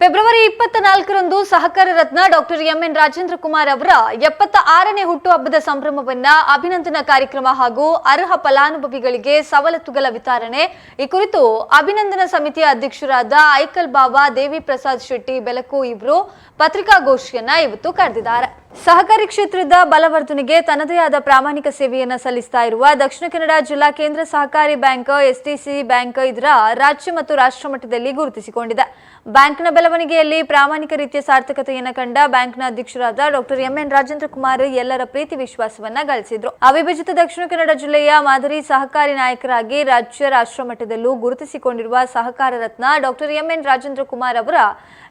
February ಇಪ್ಪತ್ತ ನಾಲ್ಕರಂದು ಸಹಕಾರ ರತ್ನ doctor M N Rajendra Kumar ಅವರ ಎಪ್ಪತ್ತ ಆರನೇ ಹುಟ್ಟುಹಬ್ಬದ ಸಂಭ್ರಮವನ್ನ ಅಭಿನಂದನಾ ಕಾರ್ಯಕ್ರಮ ಹಾಗೂ ಅರ್ಹ ಫಲಾನುಭವಿಗಳಿಗೆ ಸವಲತ್ತುಗಳ ವಿತರಣೆ. ಈ ಕುರಿತು ಅಭಿನಂದನಾ ಸಮಿತಿಯ ಅಧ್ಯಕ್ಷರಾದ ಐಕಲ್ ಬಾಬಾ ದೇವಿ ಪ್ರಸಾದ್ ಶೆಟ್ಟಿ, ಬೆಲಕು ಇವರು ಪತ್ರಿಕಾಗೋಷ್ಠಿಯನ್ನ ಇವತ್ತು ಕರೆದಿದ್ದಾರೆ. ಸಹಕಾರಿ ಕ್ಷೇತ್ರದ ಬಲವರ್ಧನೆಗೆ ತನ್ನದೇ ಆದ ಪ್ರಾಮಾಣಿಕ ಸೇವೆಯನ್ನ ಸಲ್ಲಿಸ್ತಾ ಇರುವ ದಕ್ಷಿಣ ಕನ್ನಡ ಜಿಲ್ಲಾ ಕೇಂದ್ರ ಸಹಕಾರಿ ಬ್ಯಾಂಕ್ ಎಸ್ಟಿಸಿ ಬ್ಯಾಂಕ್ ಇದರ ರಾಜ್ಯ ಮತ್ತು ರಾಷ್ಟ್ರ ಮಟ್ಟದಲ್ಲಿ ಗುರುತಿಸಿಕೊಂಡಿದೆ. ಬ್ಯಾಂಕ್ನ ಬೆಳವಣಿಗೆಯಲ್ಲಿ ಪ್ರಾಮಾಣಿಕ ರೀತಿಯ ಸಾರ್ಥಕತೆಯನ್ನು ಕಂಡ ಬ್ಯಾಂಕ್ನ ಅಧ್ಯಕ್ಷರಾದ ಡಾಕ್ಟರ್ ಎಂಎನ್ ರಾಜೇಂದ್ರ ಕುಮಾರ್ ಎಲ್ಲರ ಪ್ರೀತಿ ವಿಶ್ವಾಸವನ್ನ ಗಳಿಸಿದ್ರು. ಅವಿಭಜಿತ ದಕ್ಷಿಣ ಕನ್ನಡ ಜಿಲ್ಲೆಯ ಮಾದರಿ ಸಹಕಾರಿ ನಾಯಕರಾಗಿ ರಾಜ್ಯ ರಾಷ್ಟ್ರ ಮಟ್ಟದಲ್ಲೂ ಗುರುತಿಸಿಕೊಂಡಿರುವ ಸಹಕಾರ ರತ್ನ doctor M N Rajendra Kumar ಅವರ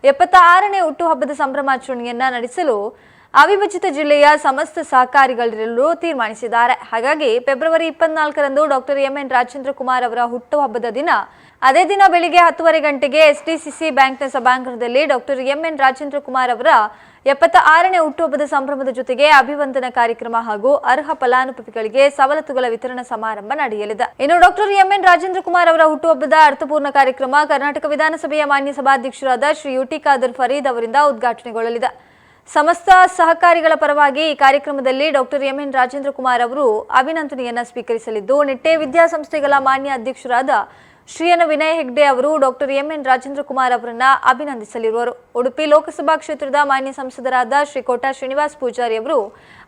ಎಪ್ಪತ್ತ ಆರನೇ ಹುಟ್ಟುಹಬ್ಬದ ಸಂಭ್ರಮಾಚರಣೆಯನ್ನ ನಡೆಸಲು ಅವಿಭಜಿತ ಜಿಲ್ಲೆಯ ಸಮಸ್ತ ಸಹಕಾರಿಗಳಿರಲು ತೀರ್ಮಾನಿಸಿದ್ದಾರೆ. ಹಾಗಾಗಿ ಫೆಬ್ರವರಿ ಇಪ್ಪತ್ನಾಲ್ಕರಂದು ಡಾಕ್ಟರ್ ಎಂಎನ್ ರಾಜೇಂದ್ರ ಕುಮಾರ್ ಅವರ ಹುಟ್ಟುಹಬ್ಬದ ದಿನ. ಅದೇ ದಿನ ಬೆಳಿಗ್ಗೆ ಹತ್ತುವರೆ ಗಂಟೆಗೆ ಎಸ್ಡಿಸಿಸಿ ಬ್ಯಾಂಕ್ನ ಸಭಾಂಗಣದಲ್ಲಿ ಡಾಕ್ಟರ್ ಎಂಎನ್ ರಾಜೇಂದ್ರ ಕುಮಾರ್ ಅವರ ಎಪ್ಪತ್ತ ಆರನೇ ಹುಟ್ಟುಹಬ್ಬದ ಸಂಭ್ರಮದ ಜೊತೆಗೆ ಅಭಿವಂದನ ಕಾರ್ಯಕ್ರಮ ಹಾಗೂ ಅರ್ಹ ಫಲಾನುಭವಿಗಳಿಗೆ ಸವಲತ್ತುಗಳ ವಿತರಣಾ ಸಮಾರಂಭ ನಡೆಯಲಿದೆ. ಇನ್ನು ಡಾಕ್ಟರ್ ಎಂಎನ್ ರಾಜೇಂದ್ರ ಕುಮಾರ್ ಅವರ ಹುಟ್ಟುಹಬ್ಬದ ಅರ್ಥಪೂರ್ಣ ಕಾರ್ಯಕ್ರಮ ಕರ್ನಾಟಕ ವಿಧಾನಸಭೆಯ ಮಾನ್ಯ ಸಭಾಧ್ಯಕ್ಷರಾದ ಶ್ರೀ ಯುಟಿ ಖಾದರ್ ಫರೀದ್ ಅವರಿಂದ ಉದ್ಘಾಟನೆಗೊಳ್ಳಲಿದೆ. ಸಮಸ್ತ ಸಹಕಾರಿಗಳ ಪರವಾಗಿ ಈ ಕಾರ್ಯಕ್ರಮದಲ್ಲಿ ಡಾಕ್ಟರ್ ಎಂಎನ್ ರಾಜೇಂದ್ರ ಕುಮಾರ್ ಅವರು ಅಭಿನಂದನೆಯನ್ನ ಸ್ವೀಕರಿಸಲಿದ್ದು, ನಿಟ್ಟೆ ವಿದ್ಯಾಸಂಸ್ಥೆಗಳ ಮಾನ್ಯ ಅಧ್ಯಕ್ಷರಾದ ಶ್ರೀಯನ ವಿನಯ್ ಹೆಗ್ಡೆ ಅವರು ಡಾಕ್ಟರ್ ಎಂಎನ್ ರಾಜೇಂದ್ರ ಕುಮಾರ್ ಅವರನ್ನ ಅಭಿನಂದಿಸಲಿರುವರು. ಉಡುಪಿ ಲೋಕಸಭಾ ಕ್ಷೇತ್ರದ ಮಾನ್ಯ ಸಂಸದರಾದ ಶ್ರೀ ಕೋಟಾ ಶ್ರೀನಿವಾಸ್ ಪೂಜಾರಿ ಅವರು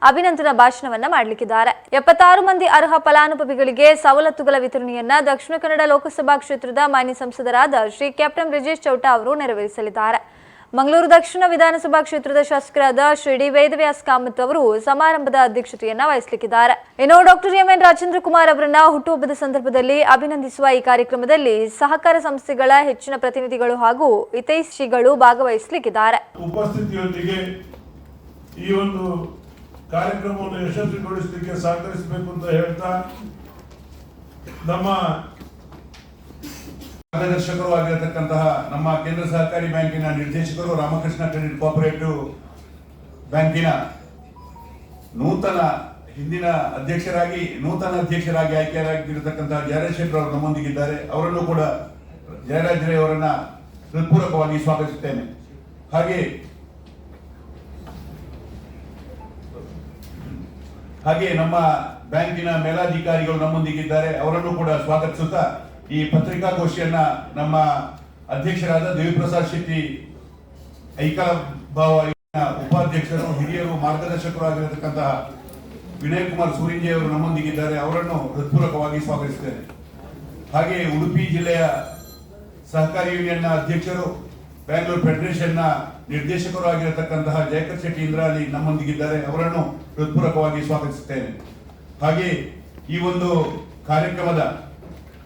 ಅಭಿನಂದನಾ ಭಾಷಣವನ್ನ ಮಾಡಲಿಕ್ಕಿದ್ದಾರೆ. ಎಪ್ಪತ್ತಾರು ಮಂದಿ ಅರ್ಹ ಫಲಾನುಭವಿಗಳಿಗೆ ಸವಲತ್ತುಗಳ ವಿತರಣೆಯನ್ನ ದಕ್ಷಿಣ ಕನ್ನಡ ಲೋಕಸಭಾ ಕ್ಷೇತ್ರದ ಮಾನ್ಯ ಸಂಸದರಾದ ಶ್ರೀ ಕ್ಯಾಪ್ಟನ್ ಬ್ರಿಜೇಶ್ ಚೌಟಾ ಅವರು ನೆರವೇರಿಸಲಿದ್ದಾರೆ. ಮಂಗಳೂರು ದಕ್ಷಿಣ ವಿಧಾನಸಭಾ ಕ್ಷೇತ್ರದ ಶಾಸಕರಾದ ಶ್ರೀ ಡಿ ವೇದವ್ಯಾಸ್ ಕಾಮತ್ ಅವರು ಸಮಾರಂಭದ ಅಧ್ಯಕ್ಷತೆಯನ್ನ ವಹಿಸಲಿಕ್ಕಿದ್ದಾರೆ. ಇನ್ನು ಡಾಕ್ಟರ್ ಎಂಎನ್ ರಾಜೇಂದ್ರ ಕುಮಾರ್ ಅವರನ್ನ ಹುಟ್ಟುಹಬ್ಬದ ಸಂದರ್ಭದಲ್ಲಿ ಅಭಿನಂದಿಸುವ ಈ ಕಾರ್ಯಕ್ರಮದಲ್ಲಿ ಸಹಕಾರ ಸಂಸ್ಥೆಗಳ ಹೆಚ್ಚಿನ ಪ್ರತಿನಿಧಿಗಳು ಹಾಗೂ ಹಿತೈಷಿಗಳು ಭಾಗವಹಿಸಲಿಕ್ಕಿದ್ದಾರೆ. ಉಪಸ್ಥಿತಿಯೊಂದಿಗೆ ಈ ಒಂದು ಕಾರ್ಯಕ್ರಮವನ್ನು ಯಶಸ್ವಿಗೊಳಿಸಲಿಕ್ಕೆ ಸಹಕರಿಸಬೇಕು ಅಂತ ಹೇಳ್ತಾ ನಮ್ಮ ಮಾರ್ಗದರ್ಶಕರು ಆಗಿರತಕ್ಕಂತಹ ನಮ್ಮ ಕೇಂದ್ರ ಸಹಕಾರಿ ಬ್ಯಾಂಕಿನ ನಿರ್ದೇಶಕರು ರಾಮಕೃಷ್ಣ ಕ್ರೆಡಿಟ್ ಕೋಆಪರೇಟಿವ್ ಬ್ಯಾಂಕಿನ ನೂತನ ಹಿಂದಿನ ಅಧ್ಯಕ್ಷರಾಗಿ, ನೂತನ ಅಧ್ಯಕ್ಷರಾಗಿ ಆಯ್ಕೆಯಾಗಿರತಕ್ಕಂತಹ ಜಯರಾಜ್ ಶೆಟ್ಟರ್ ಅವರು ನಮ್ಮೊಂದಿಗಿದ್ದಾರೆ. ಅವರನ್ನು ಕೂಡ ಜಯರಾಜ್ ರೈ ಅವರನ್ನ ಹೃತ್ಪೂರ್ವಕವಾಗಿ ಸ್ವಾಗತಿಸುತ್ತೇನೆ. ಹಾಗೆ ಹಾಗೆ ನಮ್ಮ ಬ್ಯಾಂಕಿನ ಮೇಲಾಧಿಕಾರಿಗಳು ನಮ್ಮೊಂದಿಗಿದ್ದಾರೆ. ಅವರನ್ನು ಕೂಡ ಸ್ವಾಗತಿಸುತ್ತಾ ಈ ಪತ್ರಿಕಾಗೋಷ್ಠಿಯನ್ನ ನಮ್ಮ ಅಧ್ಯಕ್ಷರಾದ ದೇವಿಪ್ರಸಾದ್ ಶೆಟ್ಟಿ, ಐಕಲ ಭಾವ ಉಪಾಧ್ಯಕ್ಷರು, ಹಿರಿಯರು, ಮಾರ್ಗದರ್ಶಕರು ಆಗಿರತಕ್ಕಂತಹ ವಿನಯ್ ಕುಮಾರ್ ಸೂರಿಂಜೆ ಅವರು ನಮ್ಮೊಂದಿಗಿದ್ದಾರೆ. ಅವರನ್ನು ಹೃತ್ಪೂರ್ವಕವಾಗಿ ಸ್ವಾಗತಿಸುತ್ತೇನೆ ಹಾಗೆ ಉಡುಪಿ ಜಿಲ್ಲೆಯ ಸಹಕಾರಿ ಯೂನಿಯನ್ನ ಅಧ್ಯಕ್ಷರು ಬ್ಯಾಂಗ್ಳೂರ್ ಫೆಡರೇಷನ್ನ ನಿರ್ದೇಶಕರು ಆಗಿರತಕ್ಕಂತಹ ಜಯಕರ್ ಶೆಟ್ಟಿ ಇಂದ್ರಾಲಿ ನಮ್ಮೊಂದಿಗಿದ್ದಾರೆ. ಅವರನ್ನು ಹೃತ್ಪೂರ್ವಕವಾಗಿ ಸ್ವಾಗತಿಸುತ್ತೇನೆ ಹಾಗೆ ಈ ಒಂದು ಕಾರ್ಯಕ್ರಮದ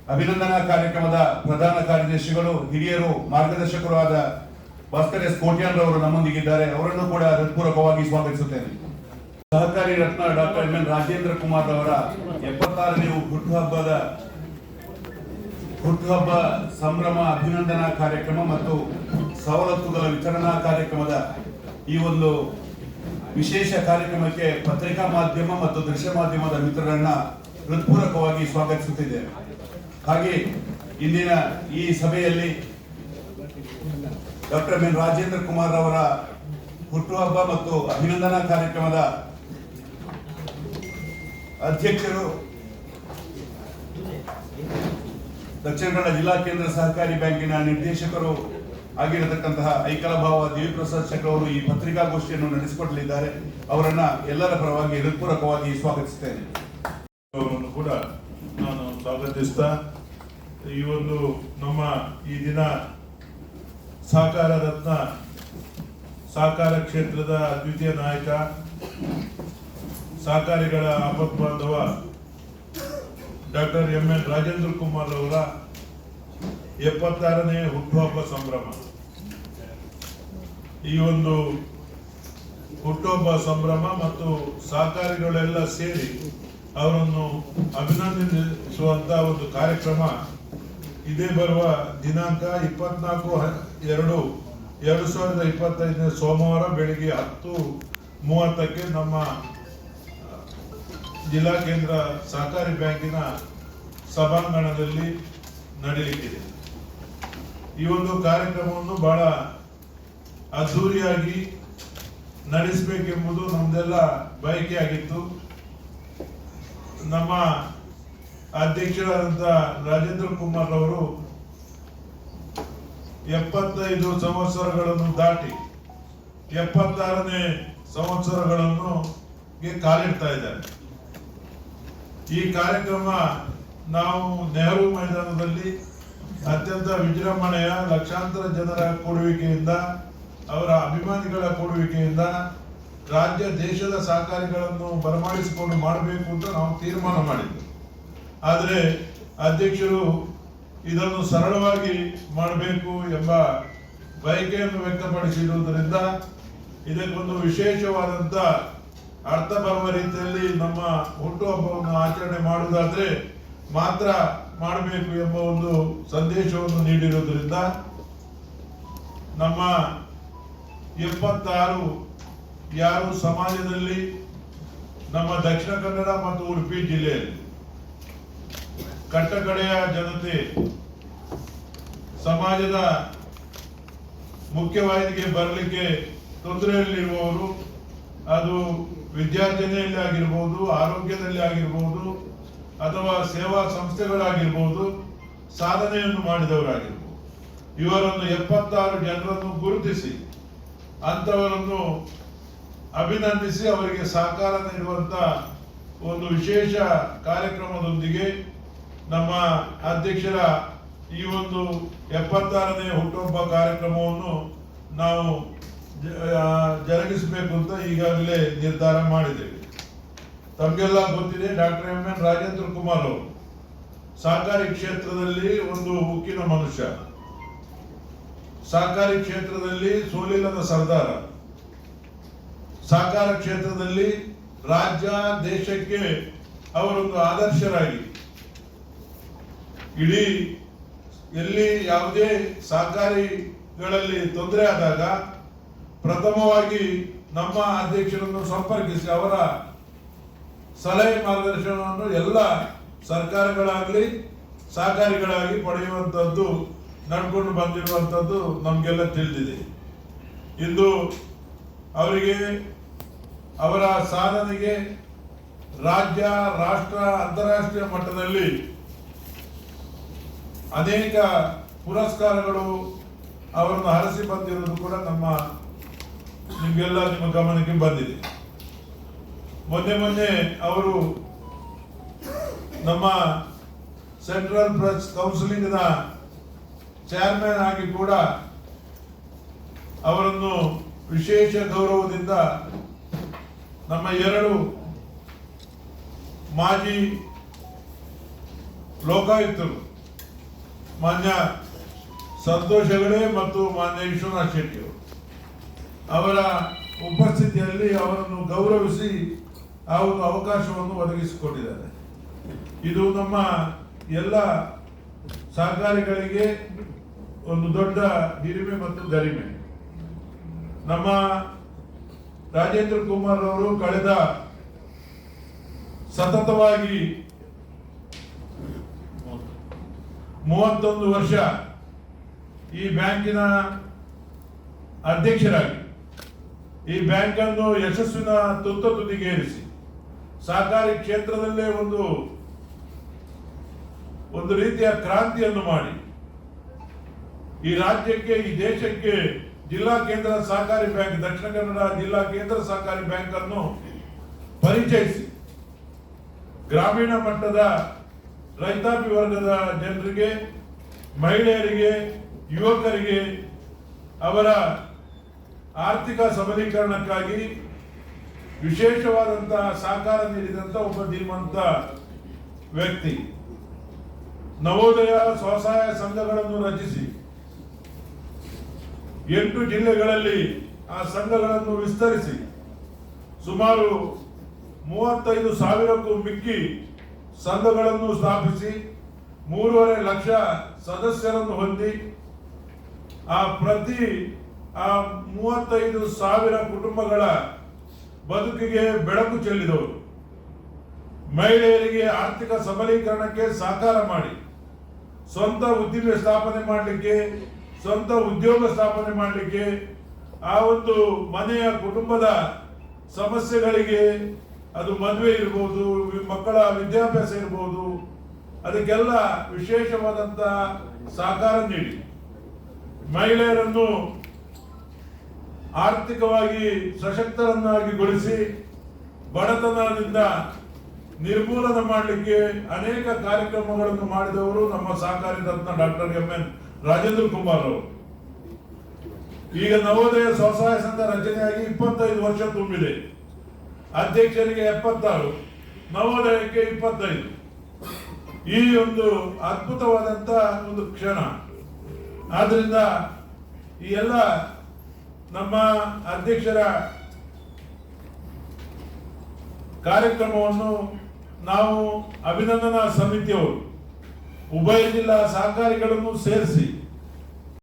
ಅಭಿನಂದನಾ ಕಾರ್ಯಕ್ರಮದ ಪ್ರಧಾನ ಕಾರ್ಯದರ್ಶಿಗಳು, ಹಿರಿಯರು, ಮಾರ್ಗದರ್ಶಕರು ಆದ ಭಾಸ್ಕರ್ ಎಸ್ ಕೋಟ್ಯಾನ್ ಅವರು ನಮ್ಮೊಂದಿಗಿದ್ದಾರೆ. ಅವರನ್ನು ಕೂಡ ಹೃತ್ಪೂರ್ವಕವಾಗಿ ಸ್ವಾಗತಿಸುತ್ತೇನೆ. ಸಹಕಾರಿ ರತ್ನ doctor M. N. Rajendra Kumar ಅವರ ಎಪ್ಪತ್ತಾರನೇ ಹುಟ್ಟುಹಬ್ಬದ ಹುಟ್ಟುಹಬ್ಬ ಸಂಭ್ರಮ ಅಭಿನಂದನಾ ಕಾರ್ಯಕ್ರಮ ಮತ್ತು ಸವಲತ್ತುಗಳ ವಿತರಣಾ ಕಾರ್ಯಕ್ರಮದ ಈ ಒಂದು ವಿಶೇಷ ಕಾರ್ಯಕ್ರಮಕ್ಕೆ ಪತ್ರಿಕಾ ಮಾಧ್ಯಮ ಮತ್ತು ದೃಶ್ಯ ಮಾಧ್ಯಮದ ಮಿತ್ರರನ್ನ ಹೃತ್ಪೂರ್ವಕವಾಗಿ ಸ್ವಾಗತಿಸುತ್ತಿದ್ದೇವೆ. ಹಾಗೆ ಇಂದಿನ ಈ ಸಭೆಯಲ್ಲಿ ಡಾಕ್ಟರ್ ಎನ್ ರಾಜೇಂದ್ರ ಕುಮಾರ್ ಅವರ ಹುಟ್ಟುಹಬ್ಬ ಮತ್ತು ಅಭಿನಂದನಾ ಕಾರ್ಯಕ್ರಮದ ಅಧ್ಯಕ್ಷರು ದಕ್ಷಿಣ ಕನ್ನಡ ಜಿಲ್ಲಾ ಕೇಂದ್ರ ಸಹಕಾರಿ ಬ್ಯಾಂಕಿನ ನಿರ್ದೇಶಕರು ಆಗಿರತಕ್ಕಂತಹ ಐಕಲಭಾವ ದೇವಿಪ್ರಸಾದ್ ಶೆಟ್ಟರ್ ಅವರು ಈ ಪತ್ರಿಕಾಗೋಷ್ಠಿಯನ್ನು ನಡೆಸಿಕೊಡಲಿದ್ದಾರೆ. ಅವರನ್ನ ಎಲ್ಲರ ಪರವಾಗಿ ಹೃತ್ಪೂರ್ವಕವಾಗಿ ಸ್ವಾಗತಿಸುತ್ತೇನೆ ಕೂಡ ಸ್ವಾಗತಿಸ್ತಾ ಈ ಒಂದು ನಮ್ಮ ಈ ದಿನ ಸಹಕಾರ ರತ್ನ ಸಹಕಾರ ಕ್ಷೇತ್ರದ ಅದ್ವಿತೀಯ ನಾಯಕ ಸಹಕಾರಿಗಳ ಆಪತ್ ಬಾಂಧವ doctor M N Rajendra Kumar ಅವರ ಎಪ್ಪತ್ತಾರನೇ ಹುಟ್ಟುಹಬ್ಬ ಸಂಭ್ರಮ. ಈ ಒಂದು ಹುಟ್ಟುಹಬ್ಬ ಸಂಭ್ರಮ ಮತ್ತು ಸಹಕಾರಿಗಳೆಲ್ಲ ಸೇರಿ ಅವರನ್ನು ಅಭಿನಂದಿಸುವಂತಹ ಒಂದು ಕಾರ್ಯಕ್ರಮ ಇದೇ ಬರುವ ದಿನಾಂಕ ಇಪ್ಪತ್ನಾಲ್ಕು ಎರಡು ಎರಡು ಸಾವಿರದ ಇಪ್ಪತ್ತೈದನೇ ಸೋಮವಾರ ಬೆಳಿಗ್ಗೆ ಹತ್ತು ಮೂವತ್ತಕ್ಕೆ ನಮ್ಮ ಜಿಲ್ಲಾ ಕೇಂದ್ರ ಸಹಕಾರಿ ಬ್ಯಾಂಕಿನ ಸಭಾಂಗಣದಲ್ಲಿ ನಡೆಯಲಿಕ್ಕಿದೆ ಈ ಒಂದು ಕಾರ್ಯಕ್ರಮವನ್ನು ಬಹಳ ಅದ್ಧೂರಿಯಾಗಿ ನಡೆಸಬೇಕೆಂಬುದು ನಮ್ದೆಲ್ಲ ಬಯಕೆ ಆಗಿತ್ತು ನಮ್ಮ ಅಧ್ಯಕ್ಷರಾದಂಥ ರಾಜೇಂದ್ರ ಕುಮಾರ್ ಅವರು ಎಪ್ಪತ್ತೈದು ಸಂವತ್ಸರಗಳನ್ನು ದಾಟಿ ಎಪ್ಪತ್ತಾರನೇ ಸಂವತ್ಸರಗಳನ್ನು ಕಾಲಿಡ್ತಾ ಇದ್ದಾರೆ. ಈ ಕಾರ್ಯಕ್ರಮ ನಾವು ನೆಹರು ಮೈದಾನದಲ್ಲಿ ಅತ್ಯಂತ ವಿಜೃಂಭಣೆಯ ಲಕ್ಷಾಂತರ ಜನರ ಕೊಡುವಿಕೆಯಿಂದ, ಅವರ ಅಭಿಮಾನಿಗಳ ಕೂಡುವಿಕೆಯಿಂದ ರಾಜ್ಯ ದೇಶದ ಸಹಕಾರಿಗಳನ್ನು ಬರಮಾಡಿಸಿಕೊಂಡು ಮಾಡಬೇಕು ಅಂತ ನಾವು ತೀರ್ಮಾನ ಮಾಡಿದ್ವಿ. ಆದರೆ ಅಧ್ಯಕ್ಷರು ಇದನ್ನು ಸರಳವಾಗಿ ಮಾಡಬೇಕು ಎಂಬ ಬಯಕೆಯನ್ನು ವ್ಯಕ್ತಪಡಿಸಿರುವುದರಿಂದ ಇದಕ್ಕೊಂದು ವಿಶೇಷವಾದಂತ ಅರ್ಥ ಬರುವ ರೀತಿಯಲ್ಲಿ ನಮ್ಮ ಹುಟ್ಟುಹಬ್ಬವನ್ನು ಆಚರಣೆ ಮಾಡುವುದಾದ್ರೆ ಮಾತ್ರ ಮಾಡಬೇಕು ಎಂಬ ಒಂದು ಸಂದೇಶವನ್ನು ನೀಡಿರುವುದರಿಂದ ನಮ್ಮ ಎಪ್ಪತ್ತಾರು ಯಾರು ಸಮಾಜದಲ್ಲಿ ನಮ್ಮ ದಕ್ಷಿಣ ಕನ್ನಡ ಮತ್ತು ಉಡುಪಿ ಜಿಲ್ಲೆಯಲ್ಲಿ ಕಟ್ಟಕಡೆಯ ಜನತೆ ಸಮಾಜದ ಮುಖ್ಯವಾಹಿನಿಗೆ ಬರಲಿಕ್ಕೆ ತೊಂದರೆಯಲ್ಲಿರುವವರು, ಅದು ವಿದ್ಯಾರ್ಜನೆಯಲ್ಲಿ ಆಗಿರ್ಬೋದು, ಆರೋಗ್ಯದಲ್ಲಿ ಆಗಿರ್ಬೋದು, ಅಥವಾ ಸೇವಾ ಸಂಸ್ಥೆಗಳಾಗಿರ್ಬೋದು, ಸಾಧನೆಯನ್ನು ಮಾಡಿದವರಾಗಿರ್ಬೋದು. ಇವರನ್ನು ಎಪ್ಪತ್ತಾರು ಜನರನ್ನು ಗುರುತಿಸಿ, ಅಂಥವರನ್ನು ಅಭಿನಂದಿಸಿ ಅವರಿಗೆ ಸಹಕಾರ ನೀಡುವಂತ ಒಂದು ವಿಶೇಷ ಕಾರ್ಯಕ್ರಮದೊಂದಿಗೆ ನಮ್ಮ ಅಧ್ಯಕ್ಷರ ಈ ಒಂದು ಎಪ್ಪತ್ತಾರನೇ ಹುಟ್ಟುಹಬ್ಬ ಕಾರ್ಯಕ್ರಮವನ್ನು ನಾವು ಜರುಗಿಸಬೇಕು ಅಂತ ಈಗಾಗಲೇ ನಿರ್ಧಾರ ಮಾಡಿದ್ದೇವೆ. ತಮಗೆಲ್ಲ ಗೊತ್ತಿದೆ doctor M N Rajendra Kumar ಅವರು ಸಹಕಾರಿ ಕ್ಷೇತ್ರದಲ್ಲಿ ಒಂದು ಉಕ್ಕಿನ ಮನುಷ್ಯ. ಸಹಕಾರಿ ಕ್ಷೇತ್ರದಲ್ಲಿ ಸೋಲಿಲ್ಲದ ಸರ್ದಾರ. ಸಹಕಾರ ಕ್ಷೇತ್ರದಲ್ಲಿ ರಾಜ್ಯ ದೇಶಕ್ಕೆ ಅವರೊಂದು ಆದರ್ಶರಾಗಿ. ಇಡೀ ಎಲ್ಲಿ ಯಾವುದೇ ಸಹಕಾರಿಗಳಲ್ಲಿ ತೊಂದರೆ ಆದಾಗ ಪ್ರಥಮವಾಗಿ ನಮ್ಮ ಅಧ್ಯಕ್ಷರನ್ನು ಸಂಪರ್ಕಿಸಿ ಅವರ ಸಲಹೆ ಮಾರ್ಗದರ್ಶನವನ್ನು ಎಲ್ಲ ಸರ್ಕಾರಗಳಾಗಲಿ, ಸಹಕಾರಿಗಳಾಗಿ ಪಡೆಯುವಂಥದ್ದು, ನಡ್ಕೊಂಡು ಬಂದಿರುವಂಥದ್ದು ನಮಗೆಲ್ಲ ತಿಳಿದಿದೆ. ಇಂದು ಅವರಿಗೆ ಅವರ ಸಾಧನೆಗೆ ರಾಜ್ಯ, ರಾಷ್ಟ್ರ, ಅಂತಾರಾಷ್ಟ್ರೀಯ ಮಟ್ಟದಲ್ಲಿ ಅನೇಕ ಪುರಸ್ಕಾರಗಳು ಅವರನ್ನು ಹರಸಿ ಬಂದಿರೋದು ಕೂಡ ನಮ್ಮ, ನಿಮಗೆಲ್ಲ ನಿಮ್ಮ ಗಮನಕ್ಕೆ ಬಂದಿದೆ. ಮೊನ್ನೆ ಮೊನ್ನೆ ಅವರು ನಮ್ಮ ಸೆಂಟ್ರಲ್ ಪ್ರೆಸ್ ಕೌನ್ಸಿಲಿಂಗ್ನ ಚೇರ್ಮನ್ ಆಗಿ ಕೂಡ ಅವರನ್ನು ವಿಶೇಷ ಗೌರವದಿಂದ ನಮ್ಮ ಎರಡು ಮಾಜಿ ಲೋಕಾಯುಕ್ತರು ಮಾನ್ಯ ಸಂತೋಷ್ ಹೆಗಡೆ ಮತ್ತು ಮಾನ್ಯ ವಿಶ್ವನಾಥ್ ಶೆಟ್ಟಿ ಅವರು. ಅವರ ಉಪಸ್ಥಿತಿಯಲ್ಲಿ ಅವರನ್ನು ಗೌರವಿಸಿ ಆ ಒಂದು ಅವಕಾಶವನ್ನು ಒದಗಿಸಿಕೊಂಡಿದ್ದಾರೆ. ಇದು ನಮ್ಮ ಎಲ್ಲ ಸಹಕಾರಿಗಳಿಗೆ ಒಂದು ದೊಡ್ಡ ಹಿರಿಮೆ ಮತ್ತು ಗರಿಮೆ. ನಮ್ಮ ರಾಜೇಂದ್ರ ಕುಮಾರ್ ಅವರು ಕಳೆದ ಸತತವಾಗಿ ಮೂವತ್ತೊಂದು ವರ್ಷ ಈ ಬ್ಯಾಂಕಿನ ಅಧ್ಯಕ್ಷರಾಗಿ, ಈ ಬ್ಯಾಂಕ್ ಅನ್ನು ಯಶಸ್ವಿನ ತುತ್ತ ತುದಿಗೇರಿಸಿ ಸಹಕಾರಿ ಕ್ಷೇತ್ರದಲ್ಲೇ ಒಂದು ಒಂದು ರೀತಿಯ ಕ್ರಾಂತಿಯನ್ನು ಮಾಡಿ, ಈ ರಾಜ್ಯಕ್ಕೆ, ಈ ದೇಶಕ್ಕೆ ಜಿಲ್ಲಾ ಕೇಂದ್ರ ಸಹಕಾರಿ ಬ್ಯಾಂಕ್, ದಕ್ಷಿಣ ಕನ್ನಡ ಜಿಲ್ಲಾ ಕೇಂದ್ರ ಸಹಕಾರಿ ಬ್ಯಾಂಕ್ ಅನ್ನು ಪರಿಚಯಿಸಿ. ಗ್ರಾಮೀಣ ಮಟ್ಟದ ರೈತಾಪಿ ವರ್ಗದ ಜನರಿಗೆ, ಮಹಿಳೆಯರಿಗೆ, ಯುವಕರಿಗೆ ಅವರ ಆರ್ಥಿಕ ಸಬಲೀಕರಣಕ್ಕಾಗಿ ವಿಶೇಷವಾದಂತಹ ಸಹಕಾರ ನೀಡಿದಂತ ಒಬ್ಬ ಧೀಮಂತ ವ್ಯಕ್ತಿ. ನವೋದಯ ಸ್ವಸಹಾಯ ಸಂಘಗಳನ್ನು ರಚಿಸಿ. ಎಂಟು ಜಿಲ್ಲೆಗಳಲ್ಲಿ ಆ ಸಂಘಗಳನ್ನು ವಿಸ್ತರಿಸಿ ಸುಮಾರು ಮೂವತ್ತೈದು ಸಾವಿರಕ್ಕೂ ಮಿಕ್ಕಿ ಸಂಘಗಳನ್ನು ಸ್ಥಾಪಿಸಿ ಮೂರುವರೆ ಲಕ್ಷ ಸದಸ್ಯರನ್ನು ಹೊಂದಿ ಆ ಪ್ರತಿ ಆ ಮೂವತ್ತೈದು ಸಾವಿರ ಕುಟುಂಬಗಳ ಬದುಕಿಗೆ ಬೆಳಕು ಚೆಲ್ಲಿದವರು. ಮಹಿಳೆಯರಿಗೆ ಆರ್ಥಿಕ ಸಬಲೀಕರಣಕ್ಕೆ ಸಹಕಾರ ಮಾಡಿ, ಸ್ವಂತ ಉದ್ದಿಮೆ ಸ್ಥಾಪನೆ ಮಾಡಲಿಕ್ಕೆ ಸ್ವಂತ ಉದ್ಯೋಗ ಸ್ಥಾಪನೆ ಮಾಡಲಿಕ್ಕೆ ಆ ಒಂದು ಮನೆಯ ಕುಟುಂಬದ ಸಮಸ್ಯೆಗಳಿಗೆ ಅದು ಮದುವೆ ಇರ್ಬೋದು ಮಕ್ಕಳ ವಿದ್ಯಾಭ್ಯಾಸ ಇರ್ಬೋದು, ಅದಕ್ಕೆಲ್ಲ ವಿಶೇಷವಾದಂತ ಸಹಕಾರ ನೀಡಿ. ಮಹಿಳೆಯರನ್ನು ಆರ್ಥಿಕವಾಗಿ ಸಶಕ್ತರನ್ನಾಗಿಗೊಳಿಸಿ ಬಡತನದಿಂದ ನಿರ್ಮೂಲನ ಮಾಡಲಿಕ್ಕೆ ಅನೇಕ ಕಾರ್ಯಕ್ರಮಗಳನ್ನು ಮಾಡಿದವರು ನಮ್ಮ ಸಹಕಾರಿ ರತ್ನ doctor M N Rajendra Kumar ಅವರು. ಈಗ ನವೋದಯ ಸ್ವಸಹಾಯ ಸಂಘ ರಚನೆಯಾಗಿ ಇಪ್ಪತ್ತೈದು ವರ್ಷ ತುಂಬಿದೆ. ಅಧ್ಯಕ್ಷರಿಗೆ ಎಪ್ಪತ್ತಾರು, ನವೋದಯಕ್ಕೆ ಇಪ್ಪತ್ತೈದು. ಈ ಒಂದು ಅದ್ಭುತವಾದಂತ ಒಂದು ಕ್ಷಣ. ಆದ್ರಿಂದ ಈ ಎಲ್ಲ ನಮ್ಮ ಅಧ್ಯಕ್ಷರ ಕಾರ್ಯಕ್ರಮವನ್ನು ನಾವು ಅಭಿನಂದನಾ ಸಮಿತಿಯವರು. ಉಭಯ ಜಿಲ್ಲಾ ಸಹಕಾರಿಗಳನ್ನು ಸೇರಿಸಿ